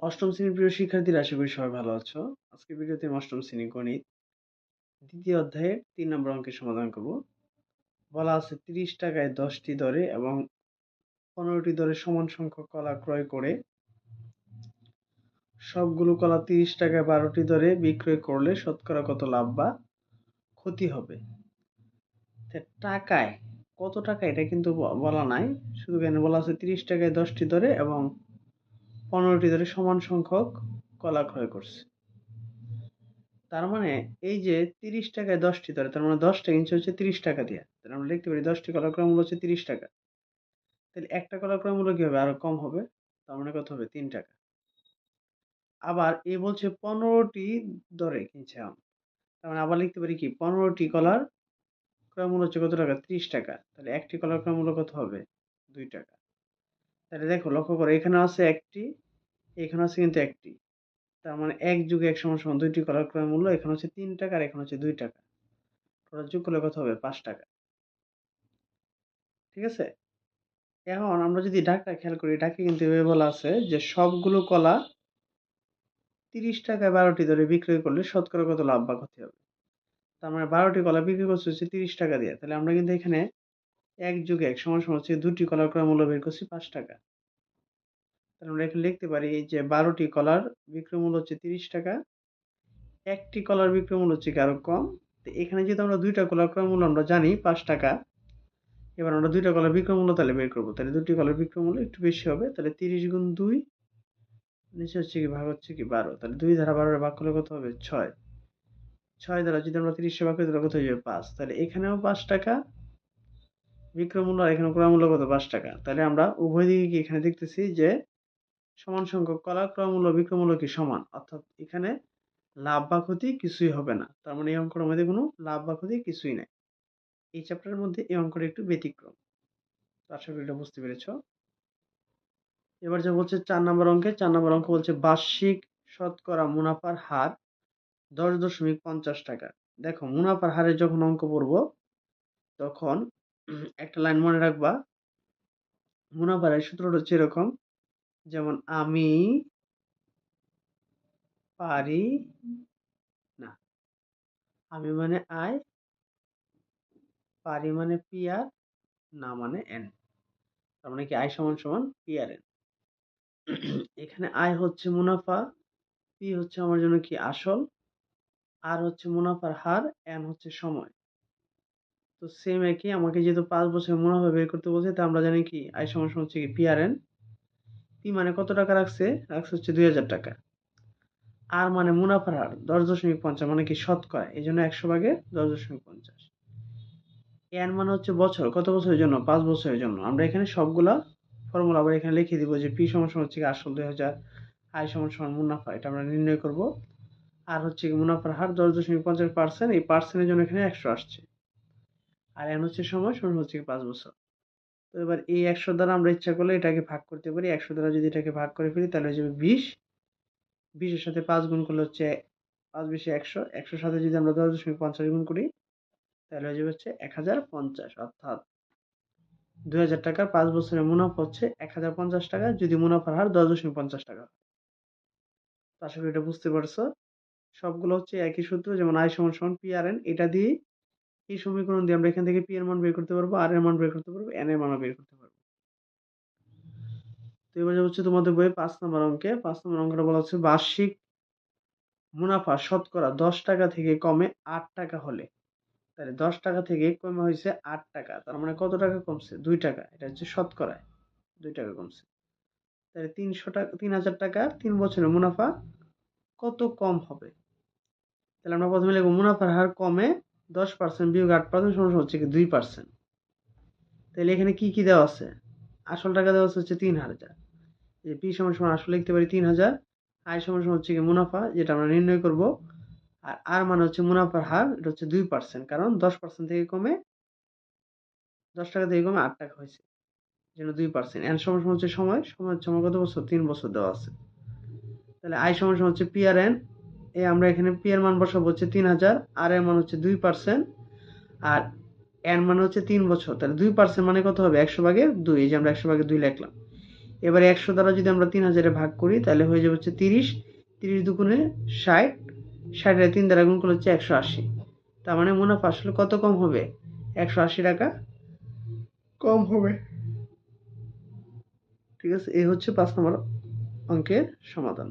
অষ্টম শ্রেণির প্রিয় শিক্ষার্থীরা আশা করি সবাই ভালো আছো। আজকে ভিডিওতে আমি অষ্টম শ্রেণি গণিত দ্বিতীয় অধ্যায়ের তিন নম্বর অঙ্কের সমাধান করব। বলা আছে তিরিশ টাকায় দশটি দরে এবং পনেরোটি দরে সমান সংখ্যক কলা ক্রয় করে সবগুলো কলা তিরিশ টাকায় বারোটি দরে বিক্রয় করলে শতকরা কত লাভ বা ক্ষতি হবে? টাকায়, কত টাকা এটা কিন্তু বলা নাই। শুধু এখানে বলা আছে তিরিশ টাকায় দশটি দরে এবং পনেরোটি ধরে সমান সংখ্যক কলা ক্রয় করছে। তার মানে এই যে তিরিশ টাকায় দশটি ধরে তার মানে দশটা ইঞ্চি হচ্ছে তিরিশ টাকা দিয়ে। তাহলে আমরা লিখতে পারি দশটি কলা ক্রয় মূল্য হচ্ছে তিরিশ টাকা। তাহলে একটা কলা ক্রয় মূল্য কি হবে? আরও কম হবে। তার মানে কত হবে? তিন টাকা। আবার এ বলছে পনেরোটি দরে কিনছে আম। তার মানে আবার লিখতে পারি কি? পনেরোটি কলার ক্রয় মূল্য হচ্ছে কত টাকা? ত্রিশ টাকা। তাহলে একটি কলার ক্রয় মূল্য কত হবে? দুই টাকা। তাহলে দেখো, লক্ষ্য করো, এখানে আছে একটি এখানে আছে কিন্তু একটি। তার মানে এক যুগে এক সমান সমান দুইটি কলার ক্রয় মূল্য, এখানে হচ্ছে তিন টাকা আর এখানে হচ্ছে দুই টাকা। টোটাল যোগ করলে কত হবে? পাঁচ টাকা। ঠিক আছে? এখন আমরা যদি ডাকটা খেয়াল করি, ডাকে কিন্তু এভাবে বলা আছে যে সবগুলো কলা তিরিশ টাকায় বারোটি ধরে বিক্রয় করলে শতকরা কত লাভ বা ক্ষতি হবে? তার মানে বারোটি কলা বিক্রি করছে হচ্ছে তিরিশ টাকা দিয়ে। তাহলে আমরা কিন্তু এখানে এক যুগে এক সমান সমান হচ্ছে দুটি কলার ক্রয় মূল্য বের করছি পাঁচ টাকা। তাহলে আমরা এখানে লিখতে পারি যে বারোটি কলার বিক্রয় মূল্য হচ্ছে তিরিশ টাকা। একটি কলার বিক্রয় মূল্য হচ্ছে আরও কম? তো এখানে যেহেতু আমরা দুইটা কলার ক্রয় মূল্য আমরা জানি পাঁচ টাকা, এবার আমরা দুইটা কলার বিক্রয় মূল্য তাহলে বের করব। তাহলে দুটি কলার বিক্রয় মূল্য একটু বেশি হবে, তাহলে তিরিশ গুণ দুই, নিচে হচ্ছে কি, ভাগ হচ্ছে কি বারো। তাহলে দুই ধারা বারোর ভাগ করলে কত হবে? ছয়। ছয় দ্বারা যদি আমরা তিরিশে ভাগ করি তাহলে কত হয়ে যাবে? পাঁচ। তাহলে এখানেও পাঁচ টাকা, বিক্রয় মূল্য আর এখানে ক্রয় মূল্য কত? পাঁচ টাকা। তাহলে আমরা উভয় দিকে এখানে দেখতেছি যে সমান সংখ্যক কলা ক্রয়মূল্য বিক্রয়মূল্য কি সমান? অর্থাৎ এখানে লাভ বা ক্ষতি কিছুই হবে না। তার মানে এই অঙ্কটার মধ্যে কোনো লাভ বা ক্ষতি কিছুই নেই। এই চ্যাপ্টারের মধ্যে এই অঙ্কটা একটু ব্যতিক্রম। আশা করি এটা বুঝতে পেরেছ। এবার যে বলছে চার নম্বর অঙ্কে, চার নম্বর অঙ্ক বলছে বার্ষিক শতকরা মুনাফার হার দশ দশমিক পঞ্চাশ টাকা। দেখো, মুনাফার হারে যখন অঙ্ক পড়ব, তখন একটা লাইন মনে রাখবা, মুনাফার সূত্রটা হচ্ছে এরকম। যেমন আমি পারি না। আমি মানে আই, পারি মানে পি আর না মানে এন। তার মানে কি আই সমান সমান পি আর এন। এখানে আয় হচ্ছে মুনাফা, পি হচ্ছে আমার জন্য কি আসল, আর হচ্ছে মুনাফার হার, এন হচ্ছে সময়। তো সেম একই, আমাকে যেহেতু পাঁচ বছর মুনাফা বের করতে বলছে, তা আমরা জানি কি আয় সমান সমান হচ্ছে কি পি আর এন। পি মানে কত টাকা রাখছে? রাখছে হচ্ছে দুই হাজার টাকা। আর মানে মুনাফার হার দশ দশমিক পঞ্চাশ মানে কি শতকরা, এই জন্য একশো ভাগে দশ দশমিক পঞ্চাশ। এন মানে হচ্ছে বছর, কত বছরের জন্য? পাঁচ বছরের জন্য। আমরা এখানে সবগুলা ফর্মুলা আবার এখানে লিখে দিব যে পি সমান সমান হচ্ছে আসল দুই হাজার আই সমান সমান মুনাফা, এটা আমরা নির্ণয় করব। আর হচ্ছে কি মুনাফার হার দশ দশমিক পঞ্চাশ পার্সেন্ট এই পার্সেন্টের জন্য এখানে একশো আসছে। আর এন হচ্ছে সময় সমান হচ্ছে কি পাঁচ বছর। তো এবার এই একশো দ্বারা আমরা ইচ্ছা করলে এটাকে ভাগ করতে পারি। একশো দ্বারা যদি এটাকে ভাগ করে ফেলি, তাহলে হয়ে যাবে বিশ। বিশের সাথে পাঁচ গুণ করলে হচ্ছে পাঁচ বিশে একশো। একশোর সাথে যদি আমরা দশ দশমিক পঞ্চাশ গুণ করি, তাহলে হয়ে যাবে হচ্ছে এক হাজার পঞ্চাশ। অর্থাৎ দুই হাজার টাকার পাঁচ বছরের মুনাফা হচ্ছে এক হাজার পঞ্চাশ টাকা। যদি মুনাফার হার দশ দশমিক পঞ্চাশ টাকা। আশা করি এটা বুঝতে পারছ। সবগুলো হচ্ছে একই সূত্র, যেমন আই সমান সমান পি আর এন এটা দিয়ে এই সমীকরণ দিয়ে আমরা এখান থেকে পি এর মান বের করতে পারব আর এর মান বের করতে পারব এন এর মানও বের করতে পারব। তো এবার হচ্ছে তোমাদের বইয়ে পাঁচ নম্বর অঙ্কে। পাঁচ নম্বর অঙ্কটা বলা হচ্ছে বার্ষিক মুনাফা শতকরা দশ টাকা থেকে কমে আট টাকা হলে। তাহলে দশ টাকা থেকে কমে হয়েছে আট টাকা, তার মানে কত টাকা কমছে? দুই টাকা, এটা হচ্ছে শতকরায়, দুই টাকা কমছে। তাহলে তিনশো টাকা, তিন হাজার টাকা, তিন বছরের মুনাফা কত কম হবে? তাহলে আমরা প্রথমে লিখব মুনাফার হার কমে দশ পার্সেন্ট বিয়োগ আট পার্সেন্ট সমস্যা হচ্ছে কি দুই পার্সেন্ট তাহলে এখানে কি কি দেওয়া আছে? আসল টাকা দেওয়া হচ্ছে তিন হাজার। যে পি সমান সমান আসলে লিখতে পারি তিন হাজার। আয় সমান সমান হচ্ছে কি মুনাফা, যেটা আমরা নির্ণয় করব। আর আর মানে হচ্ছে মুনাফার হার, এটা হচ্ছে দুই পার্সেন্ট কারণ দশ পার্সেন্ট থেকে কমে দশ টাকা থেকে কমে আট টাকা হয়েছে। যেন দুই পার্সেন্ট এন সমান সমান হচ্ছে সময়। সময় হচ্ছে আমার কত বছর? তিন বছর দেওয়া আছে। তাহলে আই সমান সমান হচ্ছে পি আর এন। এই আমরা এখানে পি এর মান বসাবো হচ্ছে তিন হাজার আর এর মান হচ্ছে দুই পার্সেন্ট আর এন মানে হচ্ছে তিন বছর। তাহলে দুই পার্সেন্ট মানে কত হবে? একশো ভাগের দুই। এই যে আমরা একশো ভাগের দুই লিখলাম। এবারে একশো দ্বারা যদি আমরা তিন হাজারে ভাগ করি তাহলে হয়ে যাবে হচ্ছে তিরিশ। তিরিশ দুগুণে ষাট। ষাটের তিন দ্বারা গুণ করলে হচ্ছে একশো আশি। তার মানে মুনাফা আসলে কত কম হবে? একশো আশি টাকা কম হবে। ঠিক আছে? এই হচ্ছে পাঁচ নম্বর অঙ্কের সমাধান।